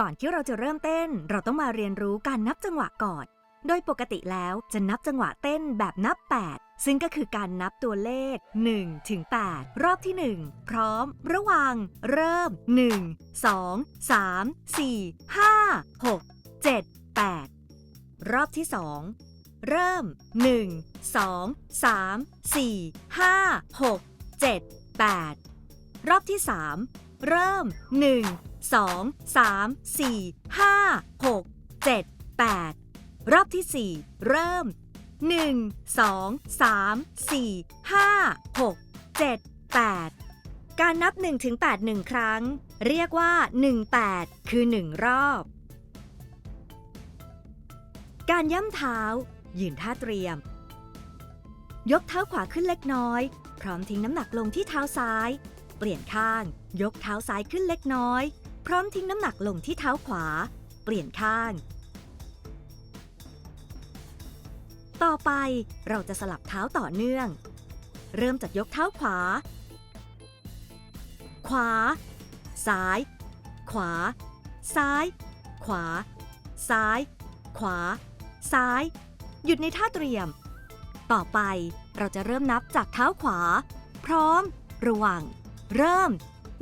ก่อนที่เราจะเริ่มเต้น เราต้องมาเรียนรู้การนับจังหวะก่อน โดยปกติแล้วจะนับจังหวะเต้นแบบนับ 8 ซึ่งก็คือการนับตัวเลข1ถึง8รอบที่ 1 พร้อม ระวัง เริ่ม 1 2 3 4 5 6 7 8 รอบที่ 2 เริ่ม 1 2 3 4 5 6 7 8 รอบที่ 3 เริ่ม 1 2 3 4 5 6 7 8 รอบที่ 4 เริ่ม 1 2 3 4 5 6 7 8 การนับ1ถึง8 1 ครั้ง เรียกว่า 1 8 คือ 1 รอบ การย่ำเท้า ยืนท่าเตรียม ยกเท้าขวาขึ้นเล็กน้อย พร้อมทิ้งน้ำหนักลงที่เท้าซ้าย เปลี่ยนข้าง ยกเท้าซ้ายขึ้นเล็กน้อย พร้อมทิ้งน้ำหนักลงที่เท้าขวา เปลี่ยนข้าง ต่อไปเราจะสลับเท้าต่อเนื่อง เริ่มจากยกเท้าขวา ขวา ซ้าย ขวา ซ้าย ขวา ซ้าย ขวา ซ้าย หยุดในท่าเตรียม ต่อไปเราจะเริ่มนับจากเท้าขวา พร้อม ระวัง เริ่ม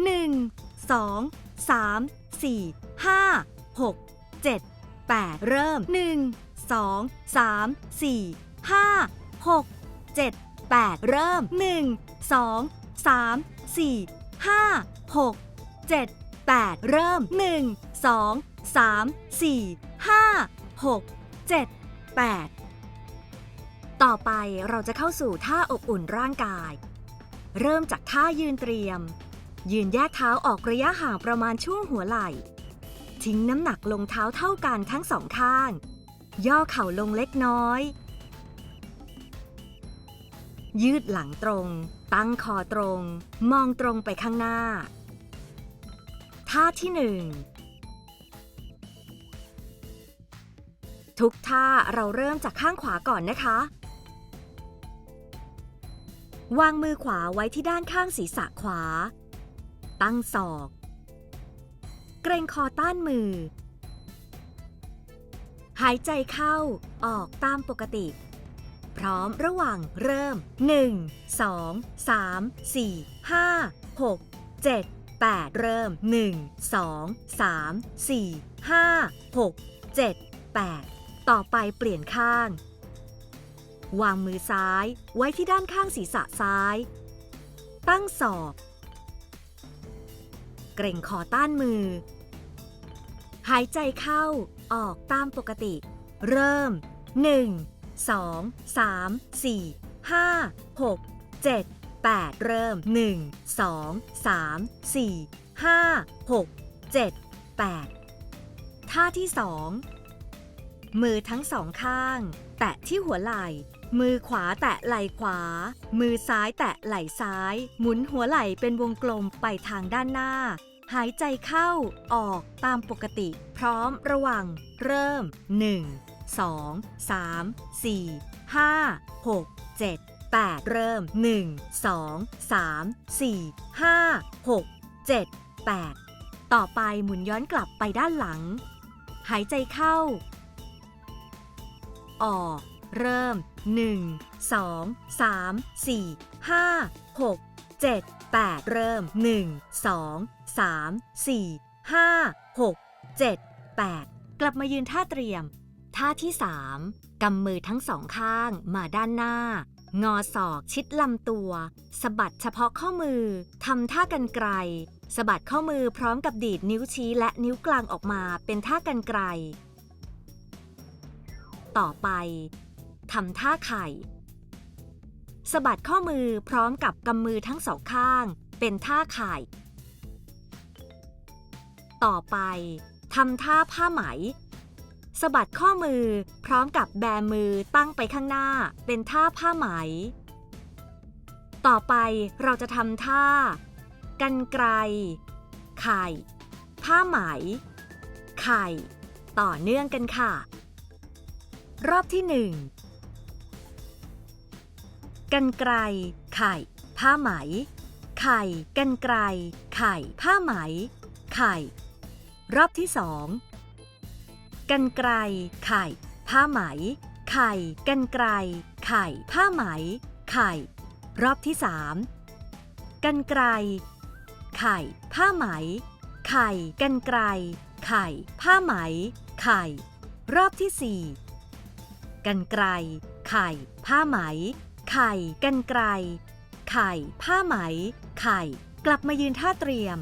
1 2 3 4 5 6 7 8 เริ่ม 1 2 3 4 5 6 7 8 เริ่ม 1 2 3 4 5 6 7 8 เริ่ม 1 2 3 4 5 6 7 8 ต่อไปเราจะเข้าสู่ท่าอบอุ่นร่างกาย เริ่มจากท่ายืนเตรียม ยืนแยกเท้าออกระยะห่างประมาณช่วงหัวไหล่ ทิ้งน้ำหนักลงเท้าเท่ากันทั้งสองข้าง ย่อเข่าลงเล็กน้อย ยืดหลังตรง ตั้งคอตรง มองตรงไปข้างหน้า ท่าที่หนึ่งทุกท่าเราเริ่มจากข้างขวาก่อนนะคะ วางมือขวาไว้ที่ด้านข้างศีรษะขวา ตั้งศอก เกรงคอต้านมือ หายใจเข้าออกตามปกติ พร้อมระหว่างเริ่ม 1 2 3 4 5 6 7 8 เริ่ม 1 2 3 4 5 6 7 8 ต่อไปเปลี่ยนข้าง วางมือซ้ายไว้ที่ด้านข้างศีรษะซ้าย ตั้งศอก เกรงคอต้านมือ หายใจเข้าออกตามปกติ เริ่ม 1 2 3 4 5 6 7 8 เริ่ม 1 2 3 4 5 6 7 8 ท่าที่ 2 มือทั้งสองข้าง แตะที่หัวไหล่ มือขวาแตะไหล่ขวา มือซ้ายแตะไหล่ซ้าย หมุนหัวไหล่เป็นวงกลมไปทางด้านหน้า หายใจเข้าออกตามปกติ พร้อมระวัง เริ่ม 1 2 3 4 5 6 7 8 เริ่ม 1 2 3 4 5 6 7 8 ต่อไปหมุนย้อนกลับไปด้านหลัง หายใจเข้า ออก เริ่ม 1 2 3 4 5 6 7 8 เริ่ม 1 2 3 4 5 6 7 8 กลับมายืนท่าเตรียม ท่าที่ 3 กำมือทั้งสองข้างมาด้านหน้า งอศอกชิดลำตัวสะบัดเฉพาะข้อมือทำท่ากันไกลสะบัดข้อมือพร้อมกับดีดนิ้วชี้และนิ้วกลางออกมาเป็นท่ากันไกล ต่อไป ทำท่าไข่สะบัดข้อมือพร้อมกับกำมือทั้งสองข้าง เป็นท่าไข่ ต่อไปทำท่าผ้าไหมสะบัดข้อมือพร้อมกับแบมือตั้งไปข้างหน้า เป็นท่าผ้าไหม ต่อไปเราจะทำท่า กันไกล ไข่ ผ้าไหม ไข่ ต่อเนื่องกันค่ะ รอบที่หนึ่ง กันไกล ไข่ ผ้าไหม ไข่ กันไกล ไข่ ผ้าไหม ไข่ รอบที่สองกันไกรไข่ ผ้าไหม ไข่ กันไกรไข่ ผ้าไหม ไข่ รอบที่สามกันไกรไข่ ผ้าไหม ไข่ กันไกรไข่ ผ้าไหม ไข่ รอบที่สี่กันไกรไข่ ผ้าไหม ไข่กันไกรไข่ ผ้าไหม ไข่ กลับมายืนท่าเตรียม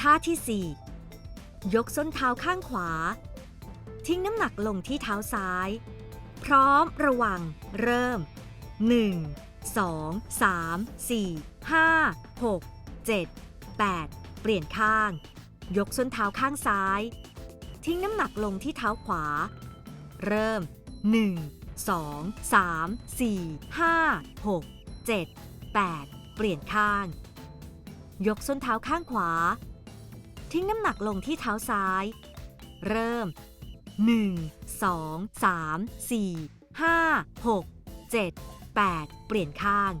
ท่าที่ 4 ยกส้นเท้าข้างขวา ทิ้งน้ำหนักลงที่เท้าซ้าย พร้อมระวัง เริ่ม 1 2 3 4 5 6 7 8 เปลี่ยนข้าง ยกส้นเท้าข้างซ้าย ทิ้งน้ำหนักลงที่เท้าขวา เริ่ม 1 2 3 4 5 6 7 8 เปลี่ยนข้าง ยกส้นเท้าข้างขวา ทิ้งน้ำหนักลงที่เท้าซ้าย เริ่ม 1 2 3 4 5 6 7 8 เปลี่ยนข้าง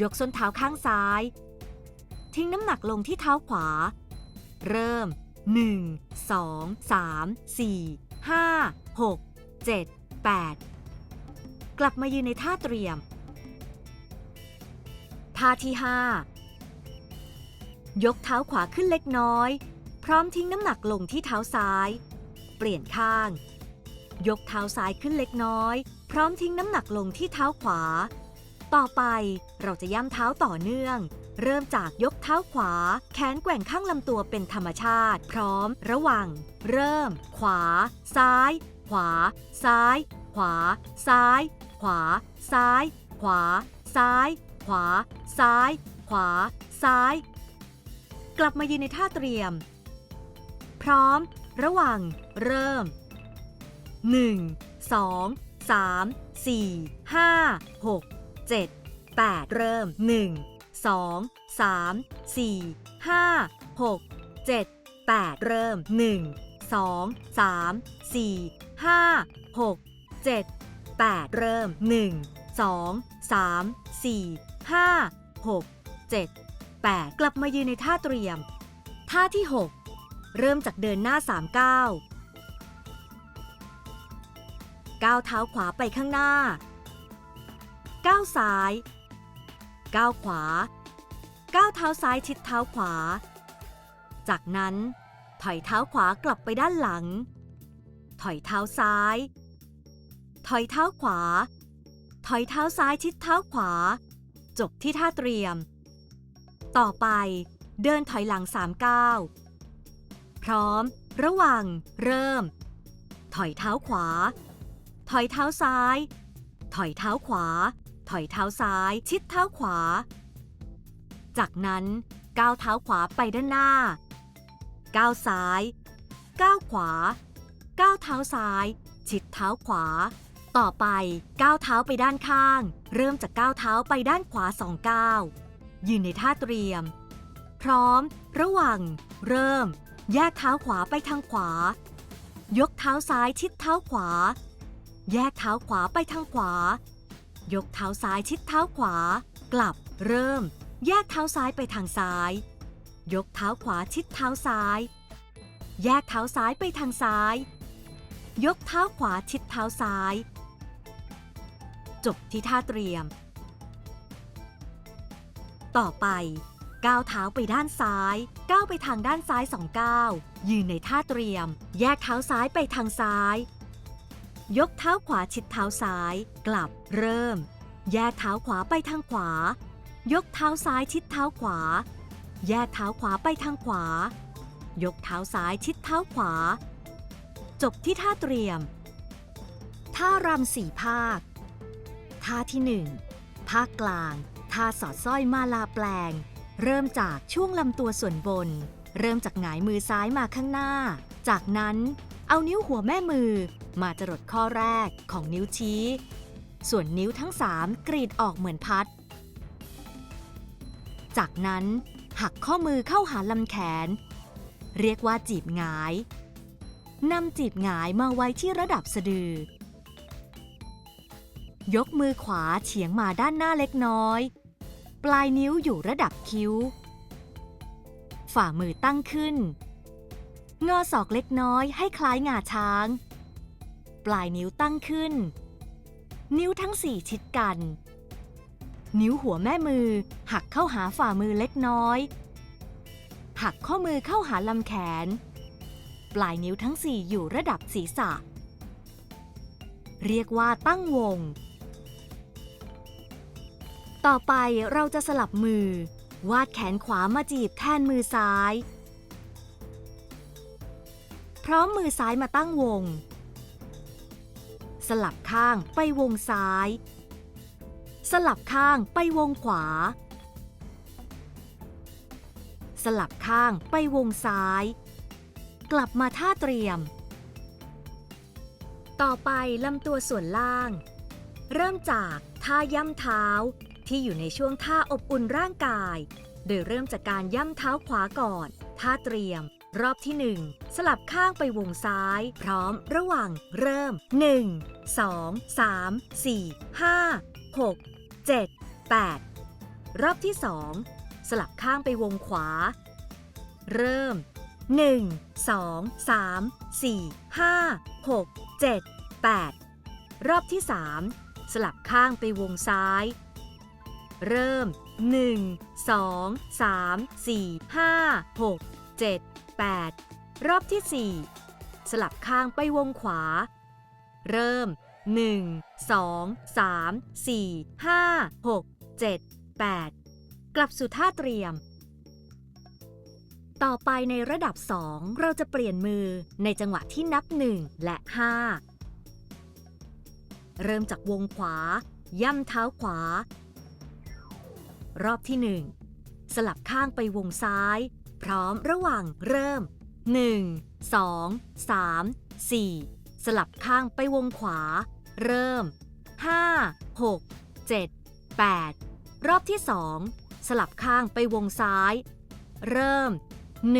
ยกส้นเท้าข้างซ้าย ทิ้งน้ำหนักลงที่เท้าขวา เริ่ม 1 2 3 4 5 6 7 8 กลับมายืนในท่าเตรียม ท่าที่ 5 ยกเท้าขวาขึ้นเล็กน้อย พร้อมทิ้งน้ำหนักลงที่เท้าซ้าย เปลี่ยนข้าง ยกเท้าซ้ายขึ้นเล็กน้อย พร้อมทิ้งน้ำหนักลงที่เท้าขวา ต่อไปเราจะย่ำเท้าต่อเนื่อง เริ่มจากยกเท้าขวา แขนแกว่งข้างลำตัวเป็นธรรมชาติ พร้อม ระวัง เริ่ม ขวา ซ้าย วา ซ้าย ขวา ซ้าย ขวา ซ้าย ขวา ซ้าย ขวา ซ้าย ขวา ซ้าย กลับมายืนในท่าเตรียม พร้อม ระวัง เริ่ม 1 2 3 4 5 6 7 8 เริ่ม 1 2 3 4 5 6 7 8 เริ่ม 1 2 3 4 5 6 7 8 เริ่ม 1 2 3 4 5 6 7 8 กลับมายืนในท่าเตรียม ท่าที่ 6 เริ่มจากเดินหน้า 3 ก้าวก้าวเท้าขวาไปข้างหน้า ก้าวซ้าย ก้าวขวา ก้าวเท้าซ้ายชิดเท้าขวา จากนั้น ถอยเท้าขวากลับไปด้านหลัง ถอยเท้าซ้าย ถอยเท้าขวา ถอยเท้าซ้ายชิดเท้าขวา จบที่ท่าเตรียม ต่อไป เดินถอยหลัง3ก้าว พร้อม ระวัง เริ่ม ถอยเท้าขวา ถอยเท้าซ้าย ถอยเท้าขวา ถอยเท้าซ้าย ชิดเท้าขวา จากนั้นก้าวเท้าขวาไปด้านหน้า ก้าวซ้าย ก้าวขวา ก้าวเท้าซ้าย ชิดเท้าขวา ต่อไปก้าวเท้าไปด้านข้าง เริ่มจากก้าวเท้าไปด้านขวาสองก้าวยืนในท่าเตรียม พร้อม ระวังเริ่ม แยกเท้าขวาไปทางขวา ยกเท้าซ้ายชิดเท้าขวา แยกเท้าขวาไปทางขวา ยกเท้าซ้ายชิดเท้าขวา กลับ เริ่ม แยกเท้าซ้ายไปทางซ้าย ยกเท้าขวาชิดเท้าซ้าย แยกเท้าซ้ายไปทางซ้าย ยกเท้าขวาชิดเท้าซ้าย จบที่ท่าเตรียม ต่อไปก้าวเท้าไปด้านซ้ายก้าวไปทางด้านซ้ายสองก้าวยืนในท่าเตรียม แยกเท้าซ้ายไปทางซ้าย ยกเท้าขวาชิดเท้าซ้าย กลับเริ่ม แยกเท้าขวาไปทางขวา ยกเท้าซ้ายชิดเท้าขวา แยกเท้าขวาไปทางขวา ยกเท้าซ้ายชิดเท้าขวา จบที่ท่าเตรียม ท่ารำสี่ภาค ท่าที่หนึ่งภาคกลาง ท่าสอดสร้อยมาลาแปลง เริ่มจากช่วงลำตัวส่วนบน เริ่มจากหงายมือซ้ายมาข้างหน้า จากนั้นเอานิ้วหัวแม่มือ มาจรดข้อแรกของนิ้วชี้ ส่วนนิ้วทั้งสามกรีดออกเหมือนพัด จากนั้น หักข้อมือเข้าหาลำแขน เรียกว่าจีบหงายนำจีบหงายมาไว้ที่ระดับสะดือ ยกมือขวาเฉียงมาด้านหน้าเล็กน้อย ปลายนิ้วอยู่ระดับคิ้ว ฝ่ามือตั้งขึ้น งอศอกเล็กน้อยให้คล้ายงาช้าง ปลายนิ้วตั้งขึ้น นิ้วทั้งสี่ชิดกัน นิ้วหัวแม่มือ หักเข้าหาฝ่ามือเล็กน้อย หักข้อมือเข้าหาลำแขน ปลายนิ้วทั้งสี่อยู่ระดับศีรษะ เรียกว่าตั้งวง ต่อไปเราจะสลับมือ วาดแขนขวามาจีบแทนมือซ้าย พร้อมมือซ้ายมาตั้งวง สลับข้างไปวงซ้าย สลับข้างไปวงขวา สลับข้างไปวงซ้าย กลับมาท่าเตรียม ต่อไปลำตัวส่วนล่าง เริ่มจากท่าย่ำเท้าที่อยู่ในช่วงท่าอบอุ่นร่างกาย โดยเริ่มจากการย่ำเท้าขวาก่อน ท่าเตรียม รอบที่ 1 สลับข้างไปวงซ้าย พร้อมระหว่างเริ่ม 1 2 3 4 5 6 7 8 รอบที่ 2 สลับข้างไปวงขวา เริ่ม 1 2 3 4 5 6 7 8 รอบที่ 3 สลับข้างไปวงซ้าย เริ่ม 1 2 3 4 5 6 7 8 รอบที่ 4 สลับข้างไปวงขวา เริ่ม 1 2 3 4 5 6 7 8 กลับสู่ท่าเตรียม ต่อไปในระดับ 2 เราจะเปลี่ยนมือในจังหวะที่นับ 1 และ 5 เริ่มจากวงขวา ย่ำเท้าขวา รอบที่ 1 สลับข้างไปวงซ้าย พร้อมระหว่างเริ่ม 1 2 3 4 สลับข้างไปวงขวา เริ่ม 5 6 7 8 รอบที่ 2 สลับข้างไปวงซ้าย เริ่ม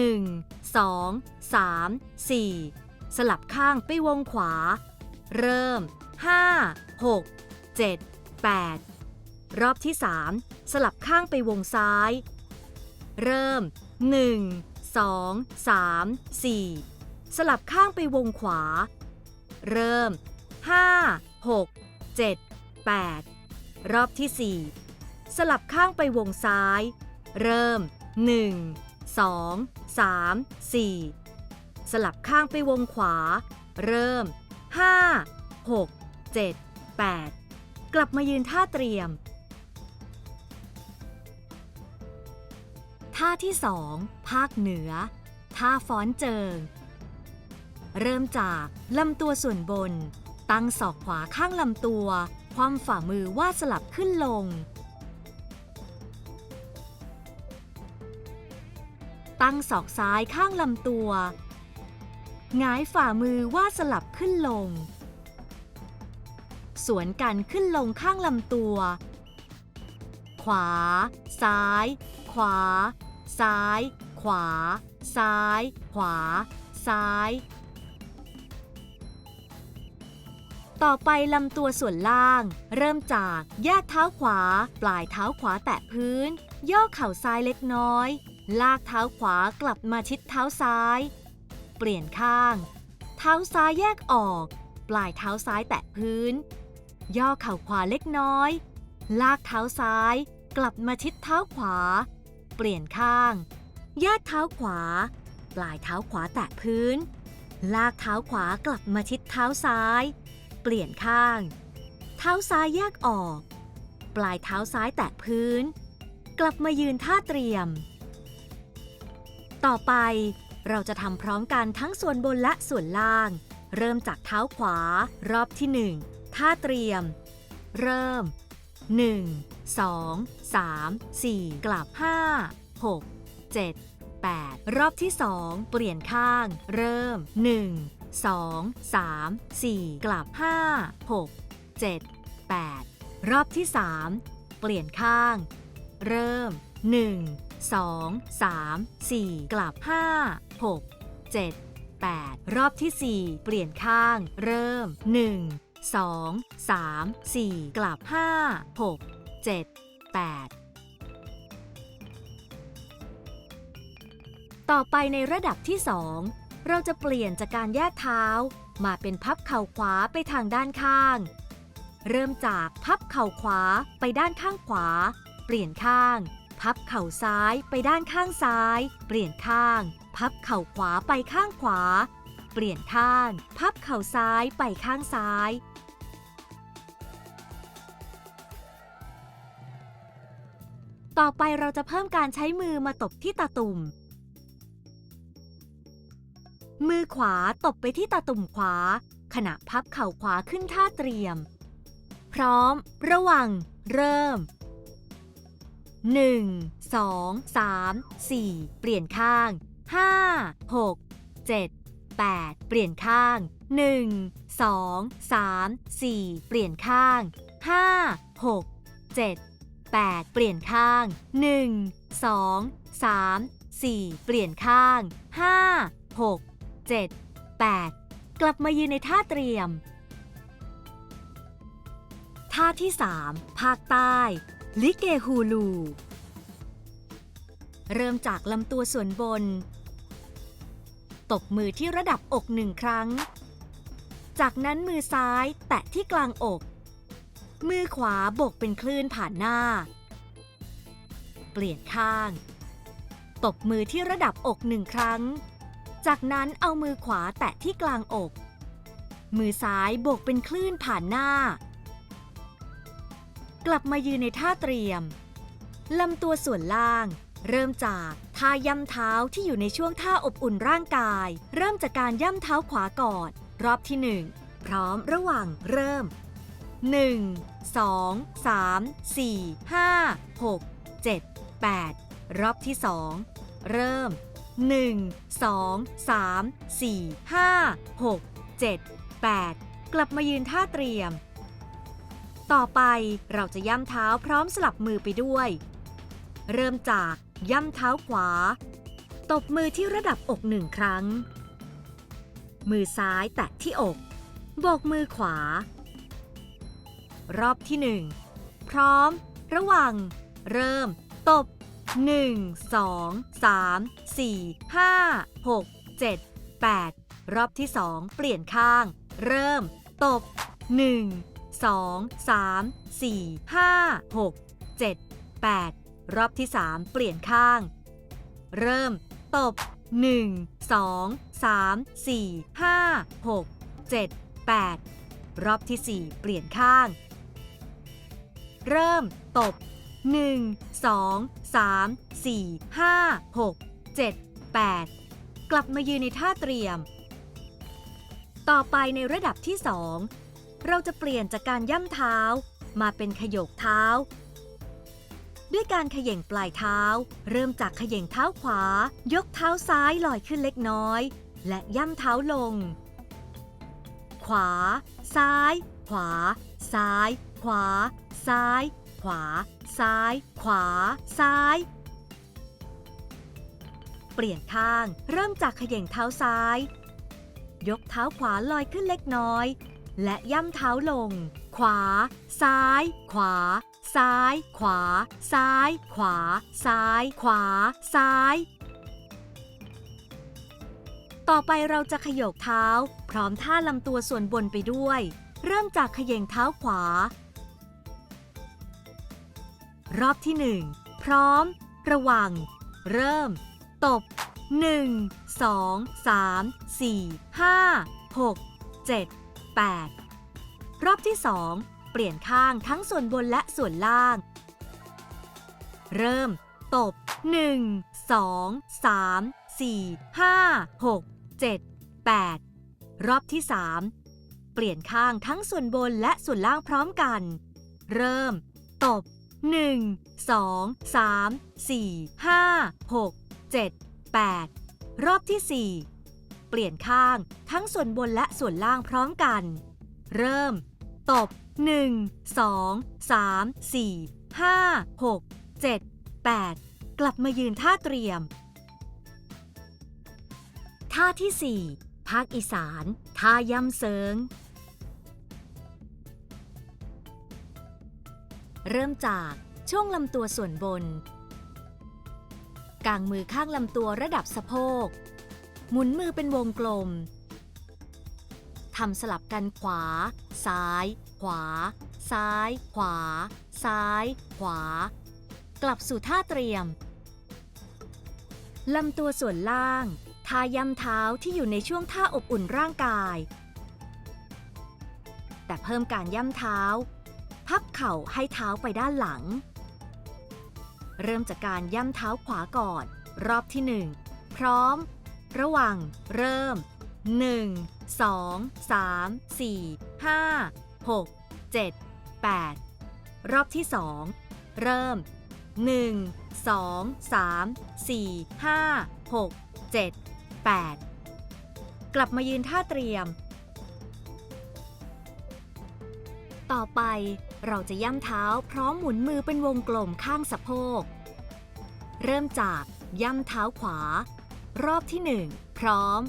1 2 3 4 สลับข้างไปวงขวา เริ่ม 5 6 7 8 รอบที่ 3 สลับข้างไปวงซ้าย เริ่ม 1 2 3 4 สลับข้างไปวงขวา เริ่ม 5 6 7 8 รอบที่ 4 สลับข้างไปวงซ้าย เริ่ม 1 2 3 4 สลับข้างไปวงขวา เริ่ม 5 6 7 8 กลับมายืนท่าเตรียม ท่าที่ 2 ภาคเหนือ ท่าฟ้อนเจิง เริ่มจากลำตัวส่วนบน ตั้งศอกขวาข้างลำตัว ความฝ่ามือวาดสลับขึ้นลง ตั้งศอกซ้ายข้างลำตัวหงายฝ่ามือวาดสลับขึ้นลง สวนกันขึ้นลงข้างลำตัว ขวา ซ้าย ขวา ซ้าย ขวา ซ้าย ขวา ซ้าย ต่อไปลำตัวส่วนล่าง เริ่มจากแยกเท้าขวา ปลายเท้าขวาแตะพื้น ย่อเข่าซ้ายเล็กน้อย ลากเท้าขวากลับมาชิดเท้าซ้าย เปลี่ยนข้าง เท้าซ้ายแยกออก ปลายเท้าซ้ายแตะพื้น ย่อเข่าขวาเล็กน้อย ลากเท้าซ้าย กลับมาชิดเท้าขวา เปลี่ยนข้าง แยกเท้าขวา ปลายเท้าขวาแตะพื้น ลากเท้าขวากลับมาชิดเท้าซ้าย เปลี่ยนข้าง เท้าซ้ายแยกออก ปลายเท้าซ้ายแตะพื้น กลับมายืนท่าเตรียม ต่อไปเราจะทำพร้อมกันทั้งส่วนบนและส่วนล่าง เริ่มจากเท้าขวา รอบที่ 1 ท่าเตรียม เริ่ม 1 2 3 4 กลับ 5 6 7 8 รอบที่ 2 เปลี่ยนข้าง เริ่ม 1 2 3 4 กลับ 5 6 7 8 รอบที่ 3 เปลี่ยนข้าง เริ่ม 1 2 3 4 กลับ 5 6 7 8 รอบที่ 4 เปลี่ยนข้าง เริ่ม 1 2 3 4 กลับ 5 6 7 8 ต่อไปในระดับที่ 2 เราจะเปลี่ยนจากการแยกเท้า มาเป็นพับเข่าขวาไปทางด้านข้าง เริ่มจากพับเข่าขวาไปด้านข้างขวา เปลี่ยนข้าง พับเข่าซ้ายไปด้านข้างซ้าย เปลี่ยนข้าง พับเข่าขวาไปข้างขวา เปลี่ยนข้าง พับเข่าซ้ายไปข้างซ้ายต่อไปเราจะเพิ่มการใช้มือมาตบที่ตาตุ่ม มือขวาตบไปที่ตาตุ่มขวา ขณะพับเข่าขวาขึ้นท่าเตรียม พร้อม ระวัง เริ่ม 1 2 3 4 เปลี่ยนข้าง 5 6 7 8 เปลี่ยนข้าง 1 2 3 4 เปลี่ยนข้าง 5 6 7 8 เปลี่ยนข้าง 1 2 3 4 เปลี่ยนข้าง 5 6 7 8 กลับมายืนในท่าเตรียม ท่าที่ 3 ภาคใต้ ลิเกฮูลู เริ่มจากลำตัวส่วนบน ตบมือที่ระดับอกหนึ่งครั้ง จากนั้นมือซ้ายแตะที่กลางอก มือขวาบกเป็นคลื่นผ่านหน้า เปลี่ยนข้างตบมือที่ระดับอกหนึ่งครั้ง จากนั้นเอามือขวาแตะที่กลางอก มือซ้ายโบกเป็นคลื่นผ่านหน้า กลับมายืนในท่าเตรียม ลำตัวส่วนล่าง เริ่มจากท่าย่ำเท้าที่อยู่ในช่วงท่าอบอุ่นร่างกาย เริ่มจากการย่ำเท้าขวาก่อน รอบที่1พร้อมระหว่างเริ่ม 1 2 3 4 5 6 7 8 รอบที่ 2 เริ่ม 1 2 3 4 5 6 7 8 กลับมายืนท่าเตรียม ต่อไปเราจะย่ำเท้าพร้อมสลับมือไปด้วย เริ่มจากย่ำเท้าขวา ตบมือที่ระดับอกหนึ่งครั้ง มือซ้ายแตะที่อก โบกมือขวา รอบที่หนึ่งพร้อม ระวัง เริ่ม ตบ 1 2 3 4 5 6 7 8 รอบที่ 2 เปลี่ยนข้าง เริ่ม ตบ 1 2 3 4 5 6 7 8 รอบที่ 3 เปลี่ยนข้าง เริ่ม ตบ 1 2 3 4 5 6 7 8 รอบที่ 4 เปลี่ยนข้าง เริ่ม ตบ 1 2 3 4 5 6 7 8 กลับมายืนในท่าเตรียม ต่อไปในระดับที่ 2 เราจะเปลี่ยนจากการย่ำเท้า มาเป็นขยกเท้า ด้วยการขย่งปลายเท้า เริ่มจากขย่งเท้าขวา ยกเท้าซ้ายลอยขึ้นเล็กน้อย และย่ำเท้าลง ขวา ซ้าย ขวา ซ้าย ขวา ซ้าย ขวา ซ้าย ขวา ซ้าย เปลี่ยนข้าง เริ่มจากขย่งเท้าซ้าย ยกเท้าขวาลอยขึ้นเล็กน้อย และย่ำเท้าลง ขวา ซ้าย ขวา ซ้าย ขวา ซ้าย ขวา ซ้าย ขวา ซ้าย ต่อไปเราจะขยกเท้า พร้อมท่าลำตัวส่วนบนไปด้วย เริ่มจากขย่งเท้าขวา รอบที่ 1 พร้อม ระวัง เริ่ม ตบ 1 2 3 4 5 6 7 8 รอบที่ 2 เปลี่ยนข้างทั้งส่วนบนและส่วนล่าง เริ่ม ตบ 1 2 3 4 5 6 7 8 รอบที่ 3 เปลี่ยนข้างทั้งส่วนบนและส่วนล่างพร้อมกัน เริ่ม ตบ 1 2 3 4 5 6 7 8 รอบที่ 4 เปลี่ยนข้างทั้งส่วนบนและส่วนล่างพร้อมกัน เริ่ม ตบ 1 2 3 4 5 6 7 8 กลับมายืนท่าเตรียม ท่าที่ 4 ภาคอีสาน ท่ายำเซิง เริ่มจากช่วงลำตัวส่วนบน กางมือข้างลำตัวระดับสะโพก หมุนมือเป็นวงกลม ทำสลับกันขวา ซ้าย ขวา ซ้าย ขวา ซ้าย ขวา กลับสู่ท่าเตรียม ลำตัวส่วนล่าง ทาย่ำเท้าที่อยู่ในช่วงท่าอบอุ่นร่างกาย แต่เพิ่มการย่ำเท้า พับเข่าให้เท้าไปด้านหลัง เริ่มจากการย่ำเท้าขวาก่อน รอบที่ 1 พร้อม ระวัง เริ่ม 1 2 3 4 5 6 7 8 รอบที่ 2 เริ่ม 1 2 3 4 5 6 7 8 กลับมายืนท่าเตรียม ต่อไป เราจะย่ำเท้าพร้อมหมุนมือเป็นวงกลมข้างสะโพก เริ่มจากย่ำเท้าขวา รอบที่ 1 พร้อม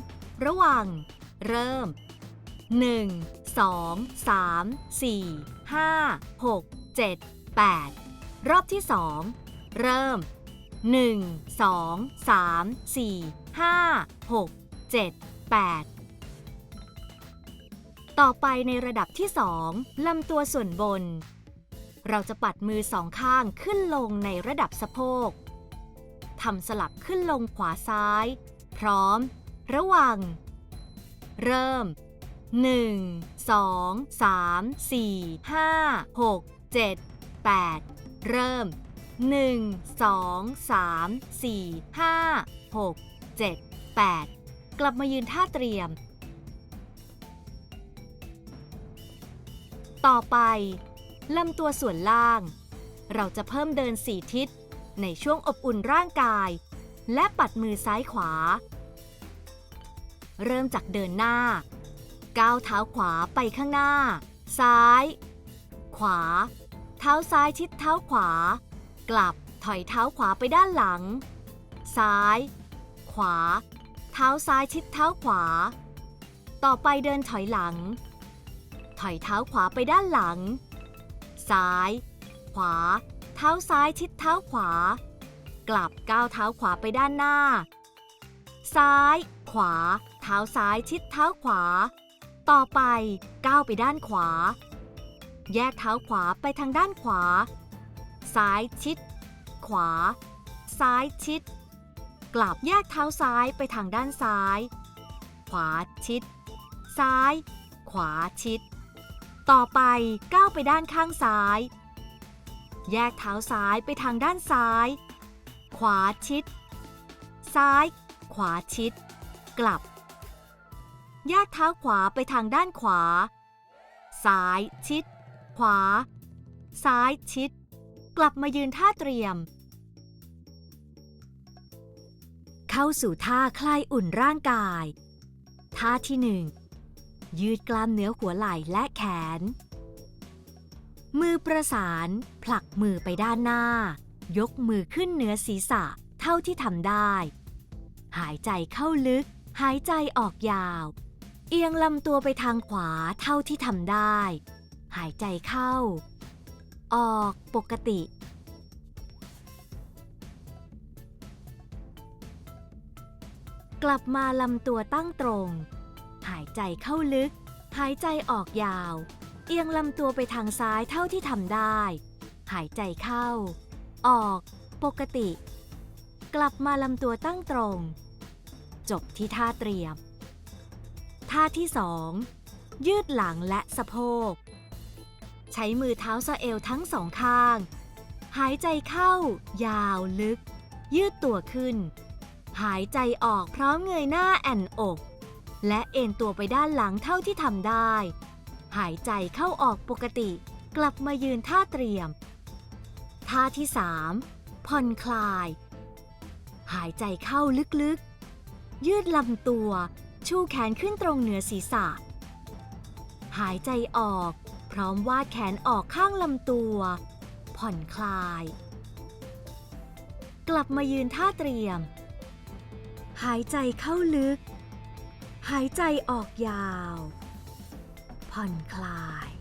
ระวัง เริ่ม 1 2 3 4 5 6 7 8 รอบที่ 2 เริ่ม 1 2 3 4 5 6 7 8 ต่อไปในระดับที่ 2ลำตัวส่วนบน เราจะปัดมือสองข้างขึ้นลงในระดับสะโพกทำสลับขึ้นลงขวาซ้าย พร้อม ระวัง เริ่ม 1 2 3 4 5 6 7 8 เริ่ม 1 2 3 4 5 6 7 8 กลับมายืนท่าเตรียม ต่อไปลำตัวส่วนล่าง เราจะเพิ่มเดินสี่ทิศ ในช่วงอบอุ่นร่างกาย และปัดมือซ้ายขวา เริ่มจากเดินหน้า ก้าวเท้าขวาไปข้างหน้า ซ้าย ขวา เท้าซ้ายชิดเท้าขวา กลับถอยเท้าขวาไปด้านหลัง ซ้าย ขวา เท้าซ้ายชิดเท้าขวา ต่อไปเดินถอยหลัง ถอยเท้าขวาไปด้านหลัง ซ้าย ขวา เท้าซ้ายชิดเท้าขวา กลับก้าวเท้าขวาไปด้านหน้า ซ้าย ขวา เท้าซ้ายชิดเท้าขวา ต่อไปก้าวไปด้านขวา แยกเท้าขวาไปทางด้านขวา ซ้ายชิด ขวา ซ้ายชิด กลับแยกเท้าซ้ายไปทางด้านซ้าย ขวาชิด ซ้าย ขวาชิด ต่อไปก้าวไปด้านข้างซ้าย แยกเท้าซ้ายไปทางด้านซ้าย ขวาชิด ซ้าย ขวาชิด กลับ แยกเท้าขวาไปทางด้านขวา ซ้ายชิด ขวา ซ้ายชิด กลับมายืนท่าเตรียม เข้าสู่ท่าคลายอุ่นร่างกาย ท่าที่หนึ่งยืดกล้ามเนื้อหัวไหล่และ น มือประสาน ผลักมือไปด้านหน้า ยกมือขึ้นเหนือศีรษะเท่าที่ทำได้ หายใจเข้าลึก หายใจออกยาว เอียงลำตัวไปทางขวาเท่าที่ทำได้ หายใจเข้า ออกปกติกลับมาลำตัวตั้งตรง หายใจเข้าลึก หายใจออกยาว เอียงลำตัวไปทางซ้ายเท่าที่ทำได้ หายใจเข้า ออก ปกติ กลับมาลำตัวตั้งตรง จบที่ท่าเตรียม ท่าที่สองยืดหลังและสะโพก ใช้มือเท้าสะเอวทั้งสองข้าง หายใจเข้า ยาวลึก ยืดตัวขึ้น หายใจออกพร้อมเงยหน้าแอนอก และเอนตัวไปด้านหลังเท่าที่ทำได้ หายใจเข้าออกปกติ กลับมายืนท่าเตรียม ท่าที่ 3 ผ่อนคลาย หายใจเข้าลึกๆ ยืดลำตัว ชูแขนขึ้นตรงเหนือศีรษะ หายใจออก พร้อมวาดแขนออกข้างลำตัว ผ่อนคลาย กลับมายืนท่าเตรียม หายใจเข้าลึก หายใจออกยาว ผ่อนคลาย